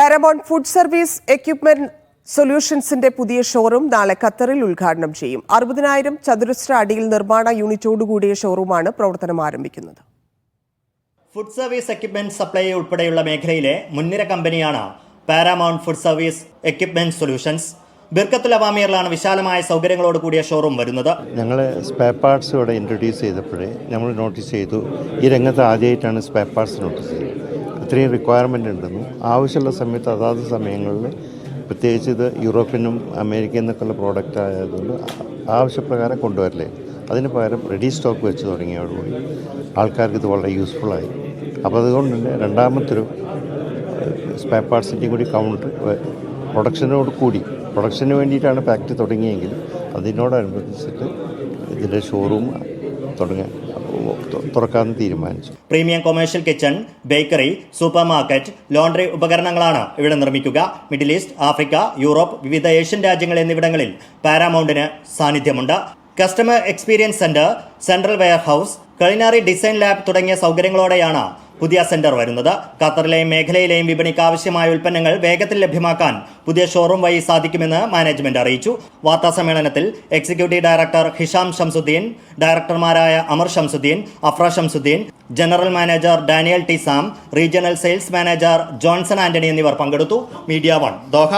Paramount food service equipment സൊല്യൂഷൻസിന്റെ പുതിയ showroom നാളെ ഖത്തറിൽ ഉദ്ഘാടനം ചെയ്യും. അറുപതിനായിരം ചതുരശ്ര അടിയിൽ നിർമ്മാണ യൂണിറ്റോടുകൂടിയ ഷോറൂമാണ് പ്രവർത്തനം ആരംഭിക്കുന്നത്. ഫുഡ് സർവീസ് എക്യുപ്മെന്റ് സപ്ലൈ ഉൾപ്പെടെയുള്ള മേഖലയിലെ മുൻനിര കമ്പനിയാണ് Paramount food service equipment solutions Birkat Al അവാമിയറിലാണ് വിശാലമായ സൗകര്യങ്ങളോട് കൂടിയ ഷോറൂം വരുന്നത്. ഞങ്ങൾ സ്പേ പാർട്സ് ഇവിടെ ഇൻട്രൊഡ്യൂസ് ചെയ്തപ്പോഴേ നമ്മൾ നോട്ടീസ് ചെയ്തു. ഈ രംഗത്ത് ആദ്യമായിട്ടാണ് സ്പേ പാർട്സ് നോട്ടീസ് ചെയ്തത് അത്രയും റിക്വയർമെന്റ് ഉണ്ടെന്നും ആവശ്യമുള്ള സമയത്ത് അതാത് സമയങ്ങളിൽ പ്രത്യേകിച്ച് ഇത് യൂറോപ്യനും അമേരിക്കയിൽ നിന്നൊക്കെയുള്ള പ്രോഡക്റ്റ് ആയതുകൊണ്ട് ആവശ്യപ്രകാരം കൊണ്ടുവരില്ലേ അതിന് പകരം റെഡി സ്റ്റോക്ക് വെച്ച് തുടങ്ങിയതോടുകൂടി ആൾക്കാർക്ക് ഇത് വളരെ യൂസ്ഫുള്ളായി അപ്പോൾ അതുകൊണ്ട് തന്നെ രണ്ടാമത്തൊരു സ്പെയർ പാർട്സിന്റെയും കൂടി കൗണ്ട് പ്രൊഡക്ഷനോട് കൂടി പ്രൊഡക്ഷന് വേണ്ടിയിട്ടാണ് ഫാക്ടറി തുടങ്ങിയെങ്കിൽ അതിനോടനുബന്ധിച്ചിട്ട് ഇതിന്റെ ഷോറൂം തുടങ്ങാൻ തുറക്കാമെന്ന് തീരുമാനിച്ചു. Premium commercial kitchen bakery supermarket laundry ഉപകരണങ്ങളാണ് ഇവിടെ നിർമ്മിക്കുക. മിഡിൽ ഈസ്റ്റ് ആഫ്രിക്ക യൂറോപ്പ് വിവിധ ഏഷ്യൻ രാജ്യങ്ങൾ എന്നിവിടങ്ങളിൽ പാരാമൗണ്ടിന് സാന്നിധ്യമുണ്ട്. Customer experience centre central warehouse culinary design lab തുടങ്ങിയ സൗകര്യങ്ങളോടെയാണ് പുതിയ സെന്റർ വരുന്നത്. ഖത്തറിലെയും മേഖലയിലെയും വിപണിക്ക് ആവശ്യമായ ഉൽപ്പന്നങ്ങൾ വേഗത്തിൽ ലഭ്യമാക്കാൻ പുതിയ ഷോറൂം വഴി സാധിക്കുമെന്ന് മാനേജ്മെന്റ് അറിയിച്ചു. വാർത്താ സമ്മേളനത്തിൽ executive director Hisham Shamsuddin ഡയറക്ടർമാരായ Amar Shamsuddin Afra Shamsuddin general manager Daniel T Sam regional sales manager Johnson Antony എന്നിവർ പങ്കെടുത്തു. Media one Doha.